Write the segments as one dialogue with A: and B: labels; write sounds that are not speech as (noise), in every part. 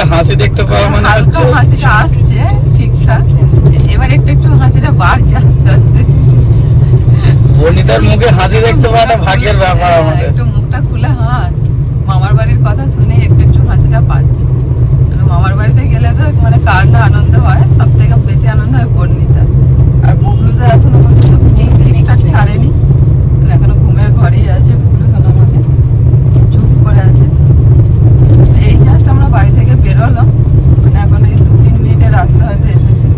A: মুখে হাসি দেখতে পাওয়া মানে হচ্ছে
B: হাসিটা আসছে ঠিকঠাক এবার একটু একটু হাসিটা বাড়ছে আস্তে আস্তে।
A: বর্ণিতার মুখে হাসি দেখতে পাওয়াটা ভাগ্যের ব্যাপার
B: হ্যাঁ,
A: আমাদের।
B: একটু মুখটা খুলে হাস। মামার বাড়ির কথা শুনে একটু একটু হাসিটা পাচ্ছে। মামার বাড়িতে গেলে তো মানে কার না আনন্দ হয় সব থেকে বেশি আনন্দ হয় বর্ণিতা আর বুবলু তো এখনও পর্যন্ত ঘুম ঠিকঠাক ছাড়েনি মানে এখনও ঘুমের ঘরেই আছে বুবলু সোনার মধ্যে চুপ করে আছে এই জাস্ট আমরা বাড়ি থেকে বেরোলাম মানে এখন এই দু তিন মিনিটের রাস্তা হয়তো এসেছি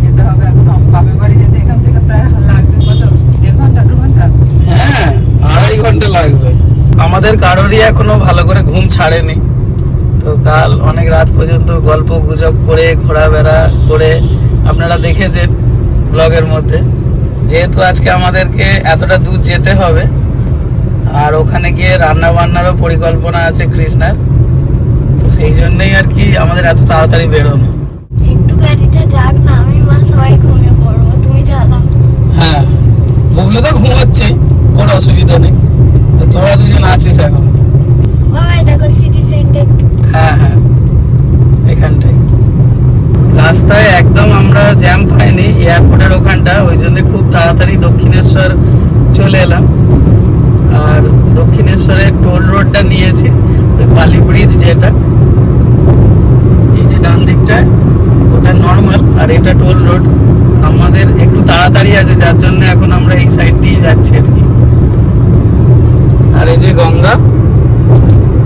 B: যেতে হবে এখন বাপের বাড়ি যেতে এখান থেকে প্রায় লাগবে কত দেড় ঘণ্টা দু ঘণ্টা
A: হ্যাঁ আড়াই ঘণ্টা লাগবে আমাদের কারোরই এখনও ভালো করে ঘুম ছাড়েনি তো কাল অনেক রাত পর্যন্ত গল্প গুজব করে ঘোরাফেরা করে আপনারা দেখেছেন ব্লগের মধ্যে। যেহেতু আজকে আমাদেরকে এতটা দূর যেতে হবে আর ওখানে গিয়ে রান্না বান্নারও পরিকল্পনা আছে কৃষ্ণার তো সেই জন্যই আর কি আমাদের এত তাড়াতাড়ি বেরোনো।
C: একটু গাড়িটা যাক না আমি মা সবাই ঘুমিয়ে পড়ব তুমি চালাও
A: হ্যাঁ বুবলু তো ঘুমাচ্ছে ওর অসুবিধা নেই তো তোরা দুজন আছিস এখন।
C: বাবাই দেখো সিটি সেন্টার
A: হ্যাঁ হ্যাঁ। এখানটাই রাস্তায় একদম আমরা জ্যাম পাইনি এয়ারপোর্টের ওখানটা, ওই জন্য খুব তাড়াতাড়ি দক্ষিণেশ্বর চলে এলাম। আর দক্ষিণেশ্বরের টোল রোডটা নিয়েছি, ওই বালি ব্রিজ যেটা। এই যে ডান দিকটায় ওটা নর্মাল আর এটা টোল রোড আমাদের একটু তাড়াতাড়ি আছে, যার জন্য এখন আমরা এই সাইড দিয়ে যাচ্ছি আর কি। আর এই যে গঙ্গা,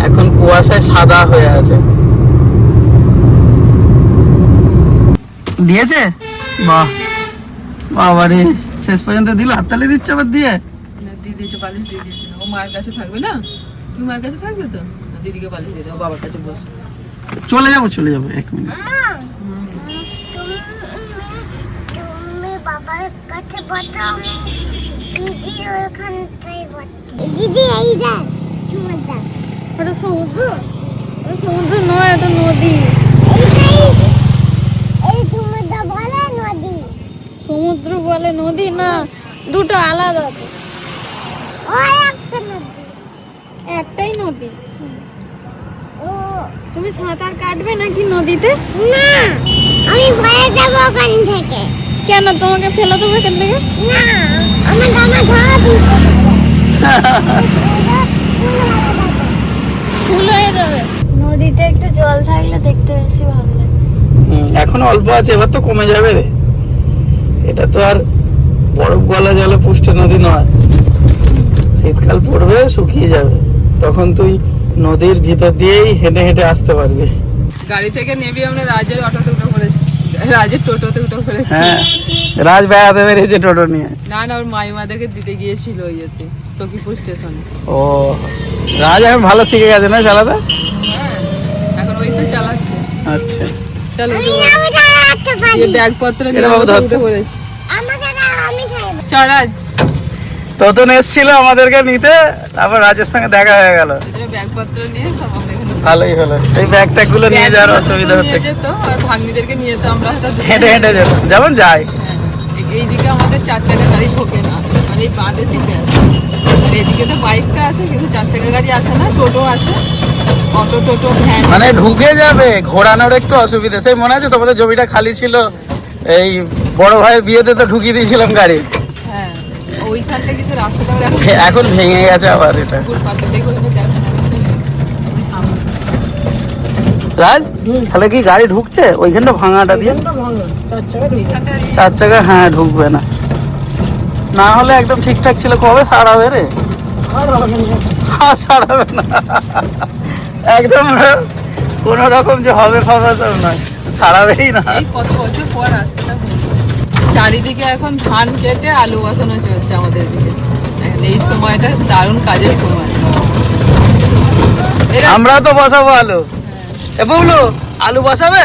A: এখন কুয়াশায় সাদা হয়ে আছে। দিয়েছে? বাহ। বাবা রে শেষ পর্যন্ত দিল হাততালি দিচ্ছে আবার দিয়ে?
B: দিয়ে দিয়েছে বালিশ দিয়ে দিয়েছে না। ও মায়ের কাছে থাকবে না? তুমি মায়ের কাছে থাকবে তো? দিদিকে বালিশ দিয়ে দাও বাবার কাছে বস।
A: চলে যাব চলে যাব এক মিনিট।
C: দিদি এই দেখ
D: সমুদ্র? সমুদ্র নয় এটা নদী
C: এইটাই এই সমুদ্র বলে নদী
D: সমুদ্র বলে নদী না দুটো আলাদা একটাই নদী?
C: ও
D: তুমি সাঁতার কাটবে নাকি নদীতে?
C: না আমি ভয়ে যাব ওখান থেকে।
D: কেন তোমাকে ফেলে দেবো এখান থেকে?
C: না আমার ধরা দিতে
D: ফুল হয়ে যাবে। নদীতে একটু জল থাকলে দেখতে বেশি ভালো লাগে।
A: এখনও অল্প আছে এবার তো কমে যাবে রে। এটা তো আর বরফ গলা জলে পুষ্ট নদী নয়। শীতকাল পড়বে শুকিয়ে যাবে। তখন তুই নদীর ভিতর দিয়েই হেঁটে হেঁটে আসতে পারবি।
B: গাড়ি থেকে নেবি আমরা রাজের অটোতে উঠে পড়েছি। রাজের টোটোতে উঠে পড়েছি।
A: হ্যাঁ রাজ বেড়াতে বেরিয়েছে টোটো নিয়ে।
B: না না ওর মাইমাদেরকে দিতে গিয়েছিল ইয়েতে তকিপুর স্টেশনে।
A: ও রাজ এখন ভালো শিখে গেছে না চালাতে?
B: হ্যাঁ এখন ওই তো চালাচ্ছে।
A: আচ্ছা।
B: চলো দিয়ে ব্যাগপত্র নিয়ে চড়াজ।
A: ততন এসছিল আমাদেরকে নিতে তারপর রাজের সঙ্গে দেখা হয়ে গেল।
B: ব্যাগপত্র নিয়ে সব
A: ভালোই হলো। এই ব্যাগ ট্যাগগুলো নিয়ে যাওয়ার অসুবিধা হচ্ছে।
B: যেত আর ভাগ্নিদেরকে নিয়ে যেত আমরা হয়তো
A: হেঁটে হেঁটে যেত যেমন যাই।
B: হ্যাঁ, এই- এইদিকে আমাদের চার চাকা গাড়ি ঢোকে না মানে এই বাঁধের দিকে আছে। আর এদিকে তো বাইকটা আছে কিন্তু চার চাকা গাড়ি আসে না টোটো আছে অটো টোটো ভ্যান
A: মানে ঢুকে যাবে ঘোরানোর একটু অসুবিধা। সেই মনে আছে তোমাদের জমিটা খালি ছিল? এই বড় ভাইয়ের বিয়েতে তো ঢুকিয়ে দিয়েছিলাম গাড়ি।
B: হ্যাঁ (laughs) এখন
A: ভেঙে গেছে আবার এটা। রাজ তাহলে কি গাড়ি ঢুকছে? ওইখানটা ভাঙাটা দিয়ে? চার চাকা হ্যাঁ ঢুকবে না। না হলে একদম ঠিকঠাক ছিল। কবে সারাবে রে? হ্যাঁ সারাবে না। একদম কোন রকম যে হবে ফাবে সব নয় সারাবেই না।
B: এই কত বছর পর হলো। চারিদিকে এখন ধান কেটে আলু বসানো চলছে আমাদের দিকে। এই সময়টা দারুণ কাজের সময়। এরা
A: আমরাও তো বসাবো আলু। এ বুবলু আলু বসাবে?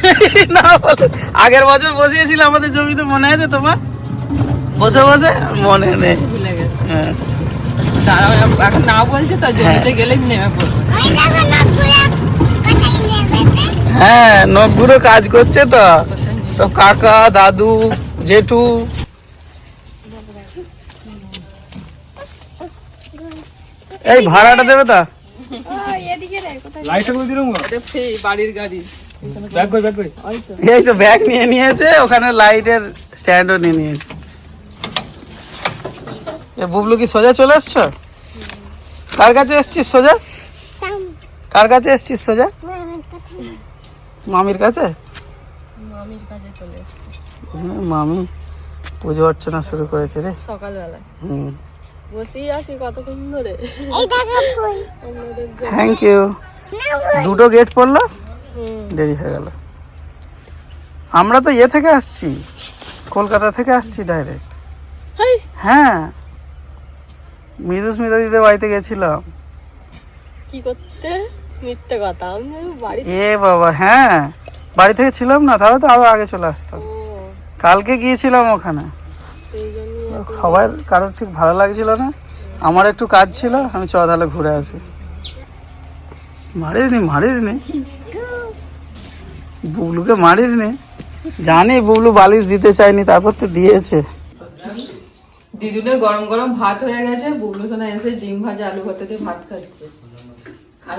A: (laughs) না আগের বছর বসিয়েছিল আমাদের জমিতে মনে আছে তোমার? বসে বসে? মনে নেই।
B: ভুলে গেছে।
A: হ্যাঁ।
B: তারা এখন না বলছে তো জমিতে গেলে নেমে পড়বে।
A: হ্যাঁ নখগুলো কাজ করছে তো। সব কাকা দাদু জেঠু। এই ভাড়াটা দেবে তা?
D: এদিকে রে কোথায়
E: লাইটটা করে দিলাম
B: এটা ফ্রি বাড়ির গাড়ি।
E: ব্যাগ কই ব্যাগ কই?
B: ওই তো
A: এই তো ব্যাগ নিয়ে নিয়েছে ওখানে লাইটের স্ট্যান্ডও নিয়ে নিয়েছে। এ বুবলু কি সোজা চলে এসছো? কার কাছে এসছিস সোজা? কার কাছে এসছিস সোজা?
C: মামির
A: কাছে?
B: মামির কাছে চলে এসেছে।
A: মামি পুজো অর্চনা শুরু করেছে রে।
B: সকালবেলায়
A: হুম।
B: বসেই আছি কতক্ষণ ধরে।
C: এই দেখো ফুল।
A: থ্যাংক ইউ দুটো গেট পড়ল? দেরি হয়ে গেল। আমরা তো ইয়ে থেকে আসছি। কলকাতা থেকে আসছি ডাইরেক্ট হ্যাঁ। মৃদু স্মিতা দিদের বাড়িতে গেছিলাম।
B: কি করতে? মিথ্যে কথা আমি বাড়ি
A: এ বাবা হ্যাঁ বাড়ি থেকে ছিলাম না তাহলে তো আরও আগে চলে আসতাম। কালকে গিয়েছিলাম ওখানে। সবার কারোর ঠিক ভালো লাগছিল না। আমার একটু কাজ ছিল আমি চ তাহলে ঘুরে আসি। মারিস নি মারিস নি। বুবলুকে মারিস নি। জানি বুবলু বালিশ দিতে চাইনি তারপর তো দিয়েছে।
B: দিদুনের গরম গরম ভাত হয়ে গেছে বুবলু সোনা এসে ডিম ভাজা আলু ভাতে দিয়ে ভাত খাচ্ছে। আর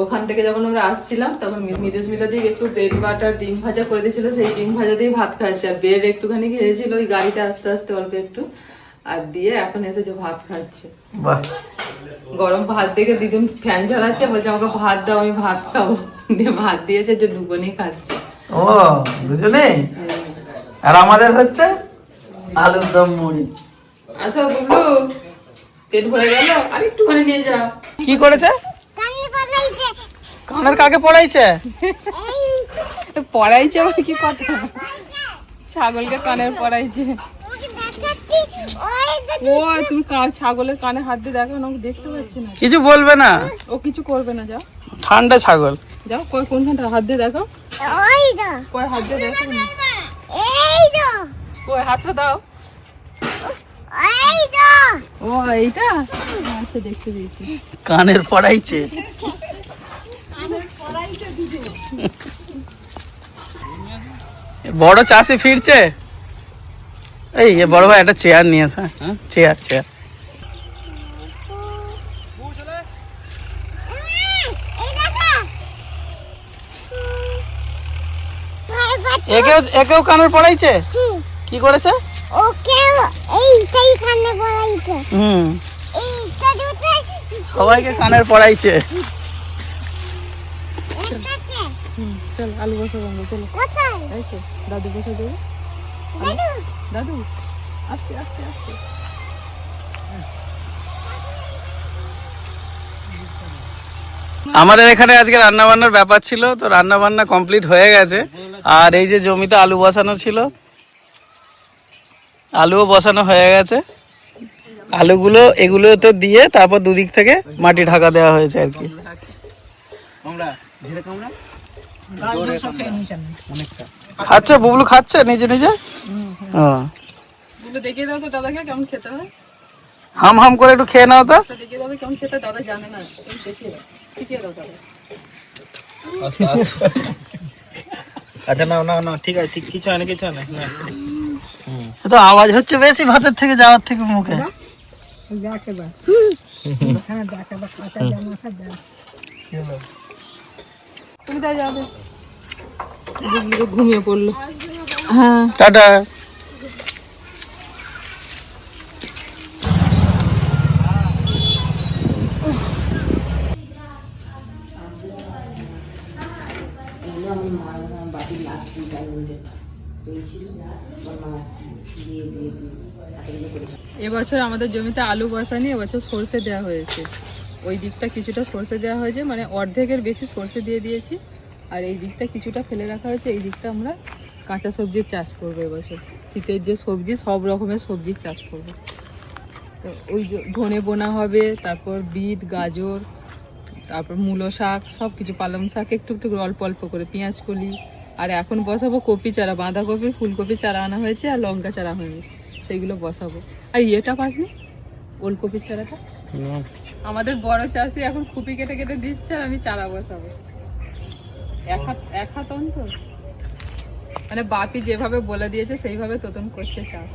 B: ওখান থেকে যখন আমরা আসছিলাম তখন মিদেশ মিলা দিয়ে একটু ব্রেড বাটার ডিম ভাজা করে দিয়েছিল সেই ডিম ভাজা দিয়ে ভাত খাচ্ছে। আর ব্রেড একটুখানি খেয়েছিল ওই গাড়িতে আস্তে আস্তে অল্প একটু আর দিয়ে এখন এসেছে ভাত খাচ্ছে। গরম ভাত দেখে দিদুন ফ্যান চালাচ্ছে বলছে আমাকে ভাত দাও আমি ভাত খাব। দিয়ে ভাত দিয়েছে যে দুজনেই খাচ্ছে।
A: ও দুজনেই? আর আমাদের হচ্ছে আলুর দম মুড়ি।
B: আসো বুবলু পেট ভরে গেল? আর একটুখানি নিয়ে যাও
A: কি করেছে? কানের কাকে পড়াইছে?
B: পড়াইছে আবার কি কথা? ছাগলকে কানের পড়াইছে। ও তুমি ছাগলের কানে হাত দিয়ে দেখো না আমি দেখতে পাচ্ছি না।
A: কিছু বলবে না?
B: ও কিছু করবে না যাও।
A: ঠান্ডা ছাগল।
B: যাও কই কোনখানটা হাত দিয়ে দেখো।
C: ওই তো।
B: কই হাত দিয়ে দেখো কই হাতটা দাও। ও এইটা? আচ্ছা দেখতে দিয়েছি
A: কানের পড়াইছে। বড় চাষি ফিরছে? এই এ বড় ভাই একটা চেয়ার নিয়ে আসা চেয়ার চেয়ার
C: ভাই বাচ্চা
A: একেও একেও কানের পড়াইছে? কি করেছে?
C: ওকে এইটাই কানে পালাইছে
A: হুম।
C: এইটা দুটো
A: সবাইকে কানের পড়াইছে।
B: চল আলু বসা চলো। এই তো দাদু বসা দেবে।
C: দাদু।
B: দাদু আস্তে আস্তে আস্তে
A: আমাদের এখানে আজকে রান্না বান্নার ব্যাপার ছিল তো রান্না বান্না কমপ্লিট হয়ে গেছে। আর এই যে জমিতে আলু বসানো ছিল আলুও বসানো হয়ে গেছে। আলুগুলো এগুলো তো দিয়ে তারপর দুদিক থেকে মাটি ঢাকা দেওয়া হয়েছে আর কি। খাচ্ছে? বুবলু খাচ্ছে নিজে নিজে? ও।
B: এগুলো দেখিয়ে দাও তো দাদাকে কেমন খেতে হয়।
A: হাম হাম করে একটু খেয়ে নাও তো।
B: জানে না। দাদা।
E: আচ্ছা না না না ঠিক আছে ঠিক কিছু হয় না কিছু হয় না।
A: তো আওয়াজ হচ্ছে বেশি ভাতের থেকে যাওয়ার থেকে মুখে।
B: তুমি তাই যাবে? ঘুমিয়ে পড়ল।
A: টাটা।
B: এবছর আমাদের জমিতে আলু বসানি এবছর সর্ষে দেওয়া হয়েছে। ওই দিকটা কিছুটা সর্ষে দেওয়া হয়েছে মানে অর্ধেকের বেশি সর্ষে দিয়ে দিয়েছি। আর এই দিকটা কিছুটা ফেলে রাখা হয়েছে, এই দিকটা আমরা কাঁচা সবজির চাষ করব এবছর। শীতের যে সবজি, সব রকমের সবজির চাষ করব। তো ওই ধনে বোনা হবে, তারপর বিট, গাজর, তারপর মূলো শাক সব কিছু পালং শাক, একটু একটু অল্প অল্প করে, পেঁয়াজ কলি। আর এখন বসাবো কপি চারা, বাঁধাকপি, ফুলকপি চারা আনা হয়েছে আর লঙ্কা চারা হয়নি, সেইগুলো বসাবো। আর ইয়েটা পাসনি? ওলকপির চারাটা আমাদের বড় চাষি এখন খুপি কেটে কেটে দিচ্ছে আর আমি চারা বসাবো। এক হাত এক হাত অন্তর। মানে বাপি যেভাবে বলে দিয়েছে সেইভাবে তোতন করছে চাষ।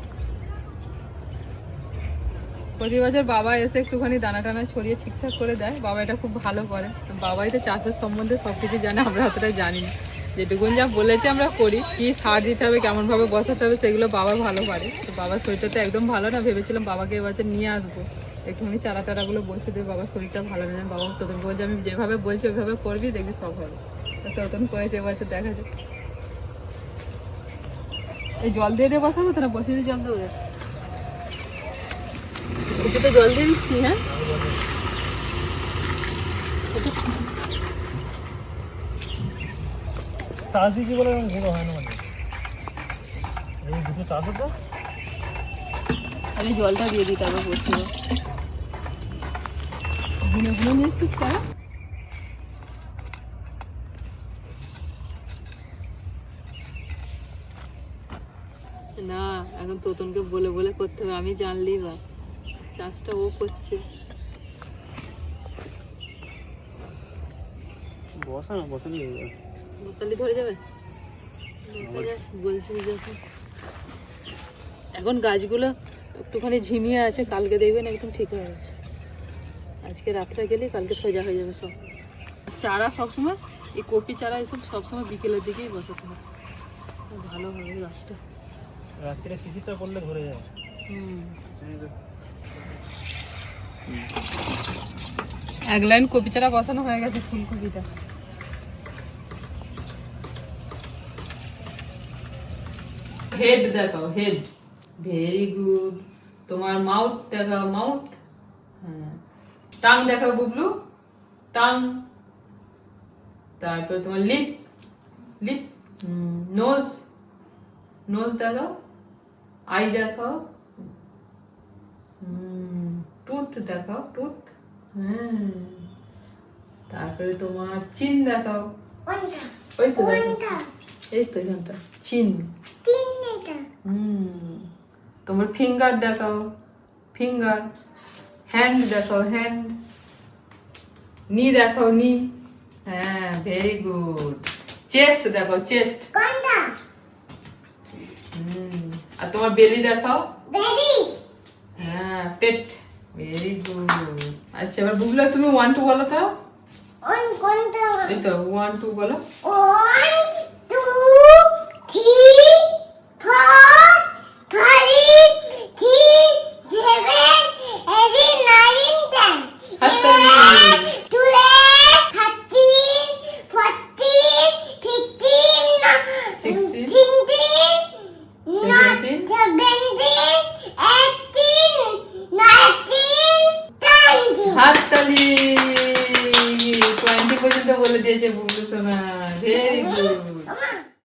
B: প্রতি বছর বাবা এসে একটুখানি দানা টানা ছড়িয়ে ঠিকঠাক করে দেয়। বাবা এটা খুব ভালো করে। বাবাই তো চাষের সম্বন্ধে সব কিছু জানে আমরা অতটা জানি না। যেটুকুন যা বলেছে আমরা করি, কি সার দিতে হবে, কেমনভাবে বসাতে হবে, সেগুলো বাবা ভালো পারে। তো বাবার শরীরটা তো একদম ভালো না, ভেবেছিলাম বাবাকে এবছর নিয়ে আসব। একটুখানি চারা টারাগুলো বসে দিয়ে বাবার শরীরটা ভালো না বাবা তোকে বলছে, আমি যেভাবে বলছি, ওইভাবে করবি, দেখবি সব হবে। তো ততন করেছে এবছর দেখা যাক। এই জল দিয়ে দিয়ে বসাবো তো না বসে দিয়ে জল দেবো? একটু তো জল দিয়ে দিচ্ছি হ্যাঁ?
E: চাষ দিয়ে কি বলে ঘুরো হয় না মানে? এই দুটো চাষ হতো
B: আরে জলটা দিয়ে দিই তারপর বসতে গুনে গুনে নিয়ে এসছিস তারা না এখন তোতনকে বলে বলে করতে হবে আমি জানলেই বা চাষটা ও করছে।
E: বসা না বসানি হয়ে যাবে।
B: ধরে যাবে? যখন এখন গাছগুলো একটুখানি ঝিমিয়ে আছে কালকে দেখবেন একদম ঠিক হয়ে গেছে। আজকে রাত্রে গেলে কালকে সোজা হয়ে যাবে সব। চারা সবসময় এই কপি চারা এসব সবসময় বিকেলের দিকেই বসাতে হয়। ভালো হবে গাছটা।
E: রাত্রে শিশিরটা করলে ধরে
B: হুম। এক লাইন কপি চারা বসানো হয়ে গেছে ফুলকপিটা। হেড দেখাও হেড ভেরি গুড তোমার মাউথ দেখাও মাউথ হ্যাঁ। টাং দেখাও বুবলু। টাং তারপর তোমার লিপ লিপ নোজ নোজ দেখাও। আই দেখাও। টুথ দেখাও টুথ হুম তারপরে তোমার চিন দেখাও। ওই তো এই তো এখানটা। চিন হুম তোমার ফিঙ্গার দেখাও ফিঙ্গার হ্যান্ড দেখাও হ্যান্ড নি দেখাও নি হ্যাঁ ভেরি গুড চেস্ট দেখাও চেস্ট হুম আর তোমার বেলি দেখাও হ্যাঁ পেট ভেরি গুড আচ্ছা এবার বুঝলো তুমি ওয়ান টু বলো তো এই তো ওয়ান টু বলো
C: ওয়ান